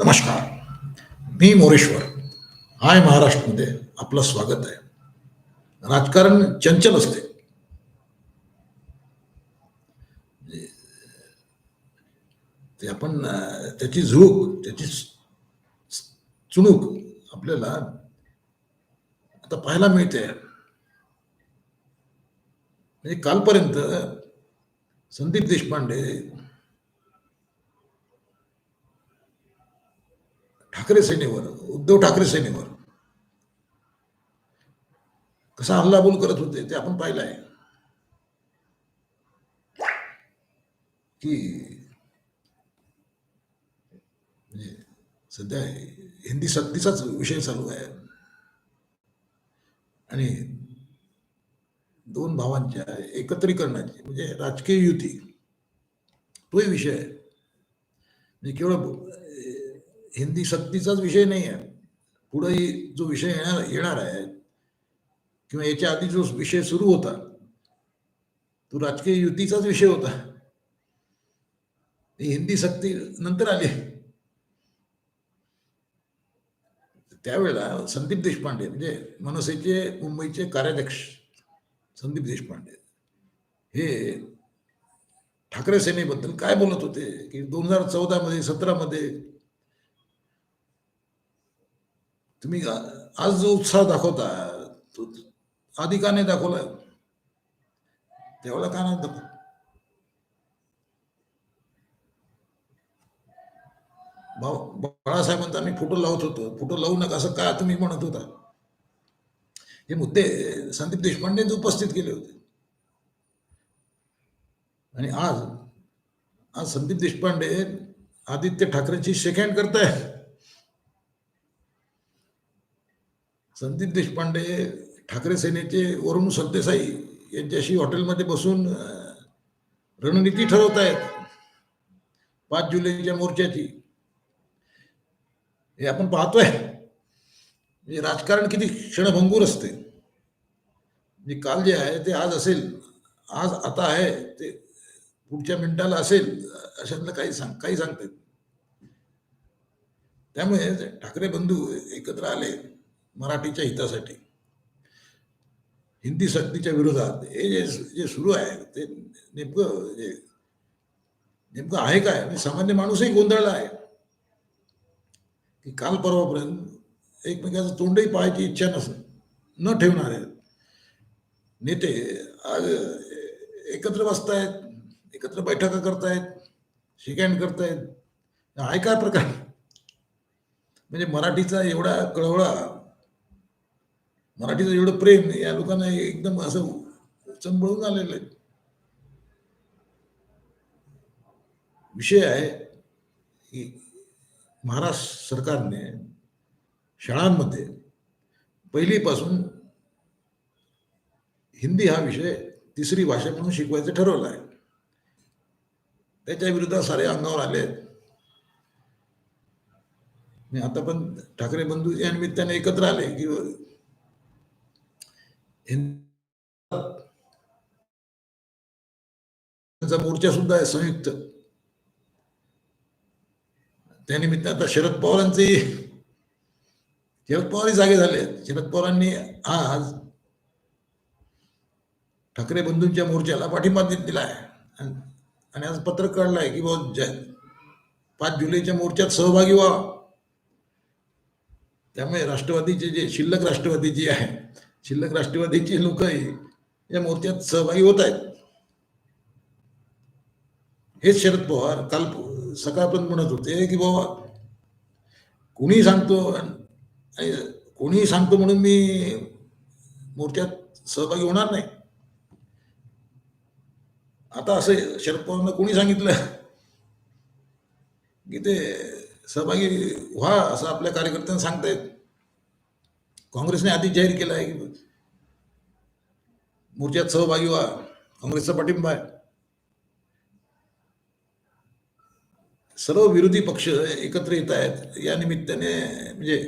नमस्कार. मी मोरेश्वर. हाय महाराष्ट्रमध्ये आपलं स्वागत आहे. राजकारण चंचल असते. ते आपण त्याची झूक त्याची चुणूक आपल्याला आता पाहायला मिळते. म्हणजे कालपर्यंत संदीप देशपांडे ठाकरे सेनेवर उद्धव ठाकरे सेनेवर कसा हल्लाबोल करत होते ते आपण पाहिलं आहे. की म्हणजे सध्या हिंदी सक्तीचाच विषय चालू आहे. आणि दोन भावांच्या एकत्रीकरणाची म्हणजे राजकीय युती तोही विषय आहे. म्हणजे केवळ हिंदी सक्तीचाच विषय नाही आहे पुढेही जो विषय येणार येणार आहे किंवा याच्या आधी जो विषय सुरू होता तो राजकीय युतीचाच विषय होता. हिंदी सक्ती नंतर आली. त्यावेळेला संदीप देशपांडे म्हणजे मनसेचे मुंबईचे कार्याध्यक्ष संदीप देशपांडे हे ठाकरे सेनेबद्दल काय बोलत होते? की दोन हजार चौदा मध्ये तुम्ही आज जो उत्साह दाखवता तो आधी का नाही दाखवला तेवढा का नाही दाखव भाऊ बाळासाहेबांचा आम्ही फोटो लावत होतो. फोटो लावू नका असं का तुम्ही म्हणत होता? हे मुद्दे संदीप देशपांडेच उपस्थित केले होते. आणि आज आज संदीप देशपांडे आदित्य ठाकरेंची शेक करताय संदीप देशपांडे ठाकरे सेनेचे वरुण सत्यसाई यांच्याशी हॉटेलमध्ये बसून रणनीती ठरवत आहेत पाच जुलैच्या मोर्चाची. हे आपण पाहतोय. म्हणजे राजकारण किती क्षणभंगूर असते. म्हणजे काल जे आहे ते आज असेल आज आता आहे ते पुढच्या मिनिटाला असेल अशातलं काही सांग काही सांगतात त्यामुळे ठाकरे बंधू एकत्र आले. मराठीच्या हितासाठी. हिंदी सक्तीच्या विरोधात हे जे जे सुरू आहे ते नेमकं जे नेमकं आहे काय? म्हणजे सामान्य माणूसही गोंधळला आहे. की काल परवापर्यंत एकमेकाचं तोंडही पाहायची इच्छा नस न ठेवणारे नेते आज एकत्र बसतायत एकत्र बैठका करतायत शिकॅन करतायत. आहे काय प्रकार? म्हणजे मराठीचा एवढा कळवळा मराठीचं एवढं प्रेम या लोकांना एकदम असं चंबळून आलेलं आहे. विषय आहे की महाराष्ट्र सरकारने शाळांमध्ये पहिलीपासून हिंदी हा विषय तिसरी भाषा म्हणून शिकवायचं ठरवलं आहे. त्याच्या विरुद्ध सारे अंगावर आले आहेत. आता पण ठाकरे बंधू या निमित्ताने एकत्र आले की त्यांचा मोर्चा सुद्धा आहे संयुक्त. त्यानिमित्त आता शरद पवारांचे शरद पवारही जागे झाले. शरद पवारांनी आज ठाकरे बंधूंच्या मोर्चाला पाठिंबा दि- दिला आहे. आणि आज पत्रक काढलं आहे की बाबा पाच जुलैच्या मोर्चात सहभागी व्हा. त्यामुळे राष्ट्रवादीचे जे शिल्लक राष्ट्रवादी जी आहे शिल्लक राष्ट्रवादीची लोक या मोर्चात सहभागी होत आहेत. हेच शरद पवार काल सकाळपर्यंत म्हणत होते की बाबा कोणी सांगतो आणि सांगतो म्हणून मी मोर्चात सहभागी होणार नाही. आता असं शरद पवारांना कोणी सांगितलं की ते सहभागी व्हा असं आपल्या कार्यकर्त्यांना सांगतायत काँग्रेसने आधी जाहीर केलं आहे. की मोर्चात सहभागी व्हा. काँग्रेसचा पाठिंबा आहे. सर्व विरोधी पक्ष एकत्र येत आहेत. या निमित्ताने म्हणजे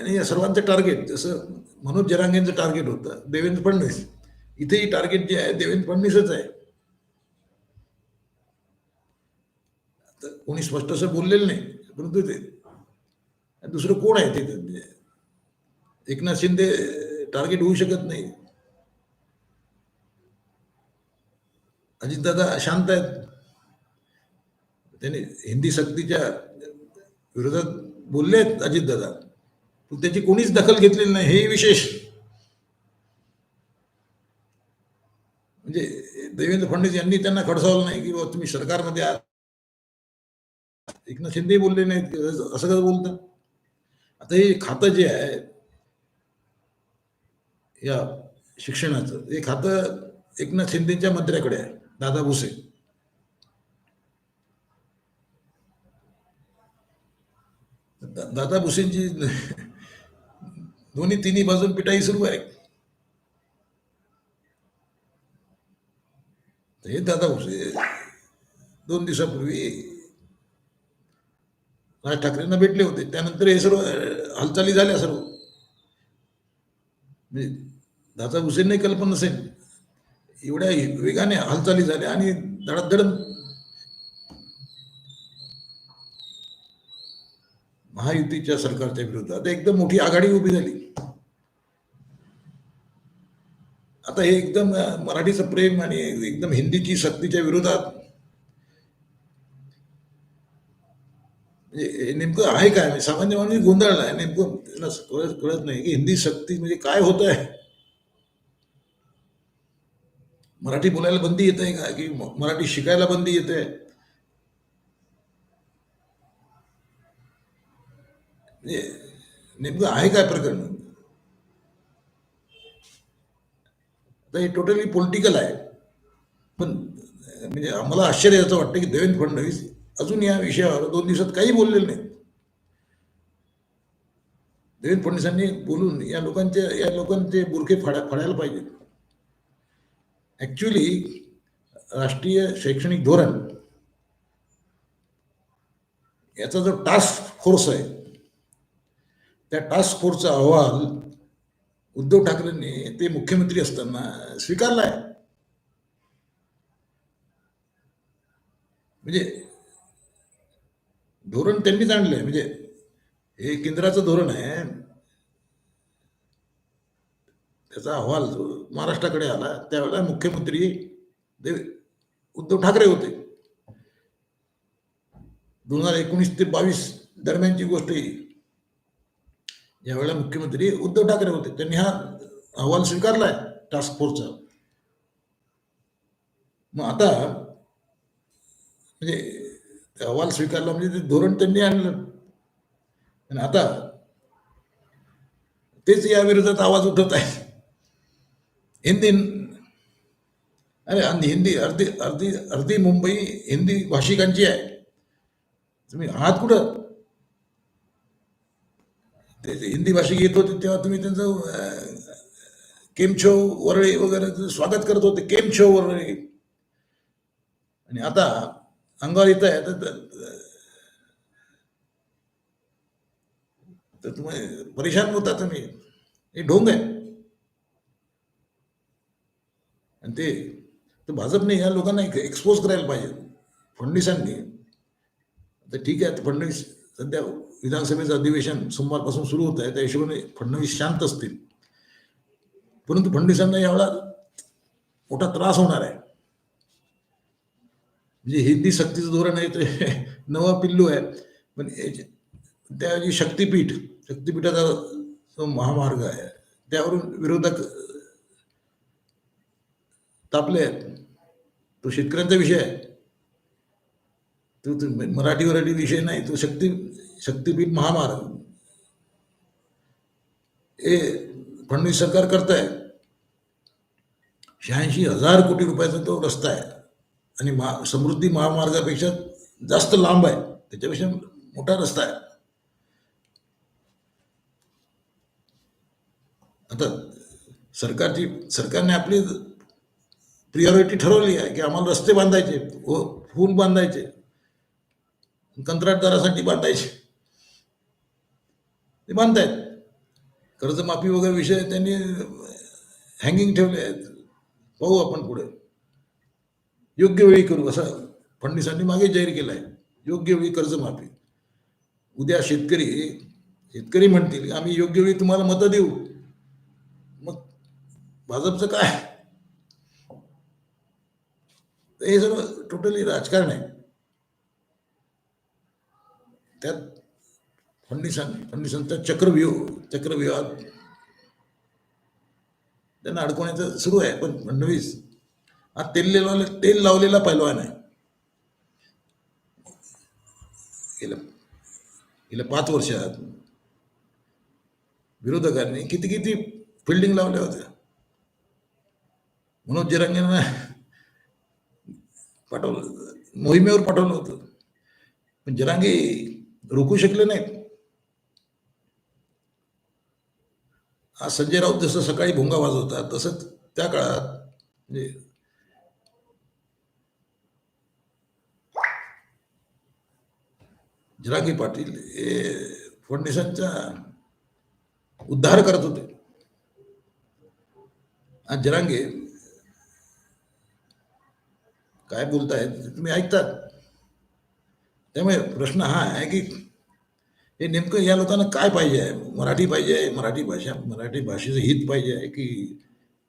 आणि या सर्वांचं टार्गेट जसं मनोज जरांगेंचं टार्गेट होतं देवेंद्र फडणवीस. इथेही टार्गेट जे आहे देवेंद्र फडणवीसच आहे. कोणी स्पष्ट असं बोललेलं नाही. परंतु ते. दुसरं कोण आहे ते? एकनाथ शिंदे टार्गेट होऊ शकत नाही. अजितदादा शांत आहेत. त्यांनी हिंदी सक्तीच्या विरोधात बोलले आहेत अजितदादा. पण त्याची कोणीच दखल घेतलेली नाही. हे विशेष. म्हणजे देवेंद्र फडणवीस यांनी त्यांना खडसावलं नाही की तुम्ही सरकारमध्ये आहात. एकनाथ शिंदे बोलले नाहीत असं कसं बोलतं? आता हे खातं जे आहे या शिक्षणाचं हे खातं एकनाथ शिंदेच्या मंत्र्याकडे आहे दादा भुसे. दादा भुसेंची दोन्ही तिन्ही बाजून पिटाई सुरू आहे. हे दादा भुसे दोन दिवसापूर्वी राज ठाकरेंना भेटले होते. त्यानंतर हे सर्व हालचाली झाल्या सर्व. म्हणजे दादा भुसेंना कल्पना नसेल. एवढ्या वेगाने हालचाली झाल्या आणि धडाधड महायुतीच्या सरकारच्या विरोधात एकदम मोठी आघाडी उभी झाली. आता हे एकदम मराठीचं प्रेम आणि एकदम हिंदीची सक्तीच्या विरोधात म्हणजे हे नेमकं आहे काय? म्हणजे सामान्य माणूस गोंधळला आहे. नेमकं त्याला कळत कळत नाही की हिंदी सक्ती म्हणजे काय होत आहे? मराठी बोलायला बंदी येत आहे का? की मराठी शिकायला बंदी येते म्हणजे नेमकं आहे काय प्रकरण? तर हे टोटली पॉलिटिकल आहे. पण म्हणजे आम्हाला आश्चर्य याचं वाटतं की देवेंद्र फडणवीस अजून या विषयावर दोन दिवसात काही बोललेले नाही. देवेंद्र फडणवीसांनी बोलून या लोकांचे या लोकांचे बुरखे फाडा फाडायला पाहिजेत. ऍक्च्युली राष्ट्रीय शैक्षणिक धोरण याचा जो टास्क फोर्स आहे त्या टास्क फोर्सचा अहवाल उद्धव ठाकरेंनी ते मुख्यमंत्री असताना स्वीकारला आहे म्हणजे धोरण त्यांनीच आणलंय. म्हणजे हे केंद्राचं धोरण आहे. त्याचा अहवाल जो महाराष्ट्राकडे आला त्यावेळेला मुख्यमंत्री देव उद्धव ठाकरे होते. दोन हजार एकोणीस ते बावीस दरम्यानची गोष्ट ही ज्यावेळेला मुख्यमंत्री उद्धव ठाकरे होते त्यांनी हा अहवाल स्वीकारलाय टास्क फोर्सचा मग आता म्हणजे अहवाल स्वीकारला म्हणजे ते धोरण त्यांनी आणलं. आणि आता तेच या विरोधात आवाज उठवत आहे. हिंदी अरे आणि हिंदी अर्धी अर्धी अर्धी मुंबई हिंदी भाषिकांची आहे. तुम्ही आहात कुठं? ते हिंदी भाषिक येत होते तेव्हा तुम्ही त्यांचं केमछो वरळे वगैरे स्वागत करत होते केमछो वरळे. आणि आता अंगावर येत आहे तर तुम्ही परेशान होता तुम्ही. हे ढोंग आहे. आणि ते तर भाजपने या लोकांना एक्सपोज करायला पाहिजे. फडणवीसांनी. तर ठीक आहे फडणवीस सध्या विधानसभेचं अधिवेशन सोमवारपासून सुरू होत आहे. त्या हिशोबाने फडणवीस शांत असतील. परंतु फडणवीसांना यावेळा मोठा त्रास होणार आहे. म्हणजे हिंदी सक्तीचं धोरण आहे ते नवा पिल्लू आहे. पण त्याऐवजी शक्तीपीठ शक्तीपीठाचा जो महामार्ग आहे त्यावरून विरोधक तापले आहेत. तो शेतकऱ्यांचा विषय आहे. तो तो मराठी वराठी विषय नाही तो शक्ती शक्तीपीठ महामार्ग. हे फडणवीस सरकार करत आहे शहाऐंशी हजार कोटी रुपयाचा तो रस्ता आहे. आणि महा समृद्धी महामार्गापेक्षा जास्त लांब आहे. त्याच्यापेक्षा मोठा रस्ता आहे. आता सरकारची सरकारने आपली प्रियॉरिटी ठरवली आहे की आम्हाला रस्ते बांधायचे व पूल बांधायचे कंत्राटदारासाठी बांधायचे. ते बांधतायत. कर्जमाफी वगैरे विषय त्यांनी हँगिंग ठेवले आहेत. पाहू आपण पुढे. योग्य वेळी करू. असं फडणवीसांनी मागे जाहीर केला आहे योग्य वेळी कर्जमाफी उद्या शेतकरी शेतकरी म्हणतील आम्ही योग्य वेळी तुम्हाला मतं देऊ. मग भाजपचं काय? हे सर्व टोटली राजकारण आहे. त्यात फडणवीसां फडणवीसांचा चक्रव्यूह चक्रव्यूहात त्यांना अडकवण्याचं सुरू आहे. पण फडणवीस हा तेल लावले तेल लावलेला पैलवान आहे. गेल्या गेल्या पाच वर्षात. विरोधकांनी किती किती फिल्डिंग लावल्या होत्या? मनोज जिरांगेंना पाठवलं मोहिमेवर पाठवलं होतं. पण जरांगे रोखू शकले नाहीत. आज संजय राऊत जसं सकाळी भोंगा वाजवतात तसंच त्या काळात म्हणजे जिरांगी पाटील हे फडणवीसांचा उद्धार करत होते. आज जरांगे काय बोलतायत तुम्ही ऐकतात. त्यामुळे प्रश्न हा आहे की हे नेमकं या लोकांना काय पाहिजे आहे? मराठी पाहिजे आहे? मराठी भाषा मराठी भाषेचं हित पाहिजे आहे की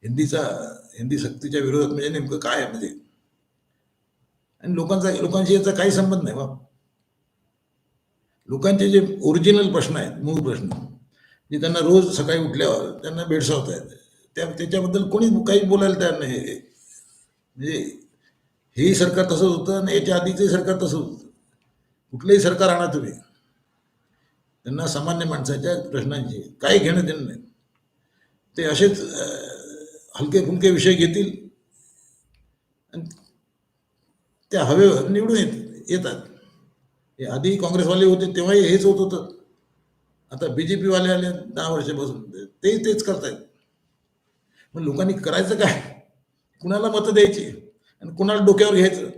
हिंदीचा हिंदी सक्तीच्या विरोधात म्हणजे नेमकं काय आहे? म्हणजे आणि लोकांचा लोकांशी याचा काही संबंध नाही बा. लोकांचे जे ओरिजिनल प्रश्न आहेत मूळ प्रश्न जे त्यांना रोज सकाळी उठल्यावर त्यांना भेडसावत आहेत त्या त्याच्याबद्दल कोणी काहीच बोलायला तयार नाही म्हणजे हेही सरकार तसंच होतं आणि याच्या आधीचंही सरकार तसंच होतं. कुठलंही सरकार आणा तुम्ही. त्यांना सामान्य माणसाच्या प्रश्नांची काही घेणं देणं नाही. ते असेच हलके फुलके विषय घेतील आणि त्या हवेवर निवडून येत येतात. हे आधी काँग्रेसवाले होते तेव्हाही हेच होत होतं. आता बी जे पीवाले आले दहा वर्षापासून. ते तेच करतायत. मग लोकांनी करायचं काय? कुणाला मतं द्यायची? आणि कुणाला डोक्यावर घ्यायचं?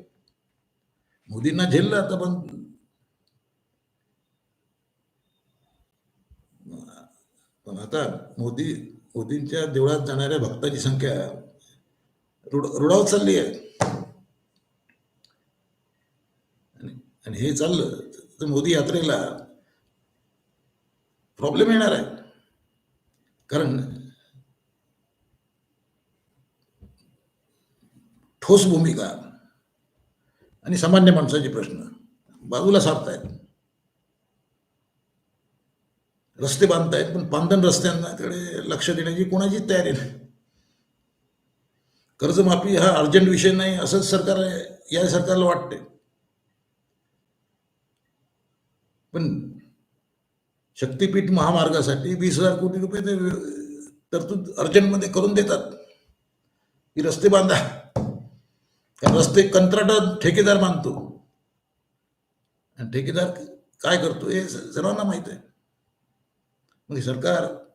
मोदींना झेललं आता पण पण आता मोदी मोदींच्या देवळात जाणाऱ्या भक्ताची संख्या रुड रुडावत चालली आहे. आणि हे चाललं तर मोदी यात्रेला प्रॉब्लेम येणार आहे. कारण ठोस भूमिका आणि सामान्य माणसाचे प्रश्न बाजूला सारतायत रस्ते बांधतायत पण पांधन तिकडे लक्ष देण्याची कोणाचीच तयारी नाही. कर्जमाफी हा अर्जंट विषय नाही असंच सरकार या सरकारला वाटते पण शक्तीपीठ महामार्गासाठी वीस हजार कोटी रुपये ते तरतूद अर्जंटमध्ये करून देतात. की रस्ते बांधा. कारण रस्ते कंत्राटात ठेकेदार बांधतो. आणि ठेकेदार काय करतो हे सर्वांना माहीत आहे. मग सरकार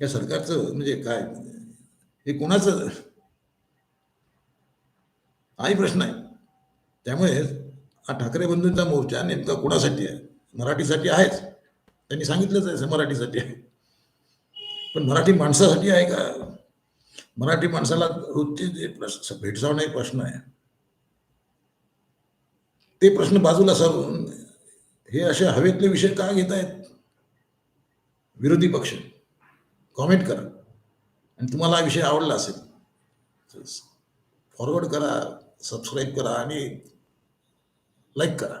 या सरकारचं म्हणजे काय हे कोणाचं? हाही प्रश्न आहे. त्यामुळे हा ठाकरे बंधूंचा मोर्चा नेमका कोणासाठी आहे? मराठीसाठी आहेच. त्यांनी सांगितलंच आहे मराठीसाठी आहे. पण मराठी माणसासाठी आहे का? मराठी माणसाला रोजचे जे प्रश्न भेडसावणारे प्रश्न आहे. ते प्रश्न बाजूला सारून हे असे हवेतले विषय का घेत आहेत विरोधी पक्ष कॉमेंट करा. आणि तुम्हाला हा विषय आवडला असेल फॉरवर्ड करा सबस्क्राईब करा आणि लाईक करा.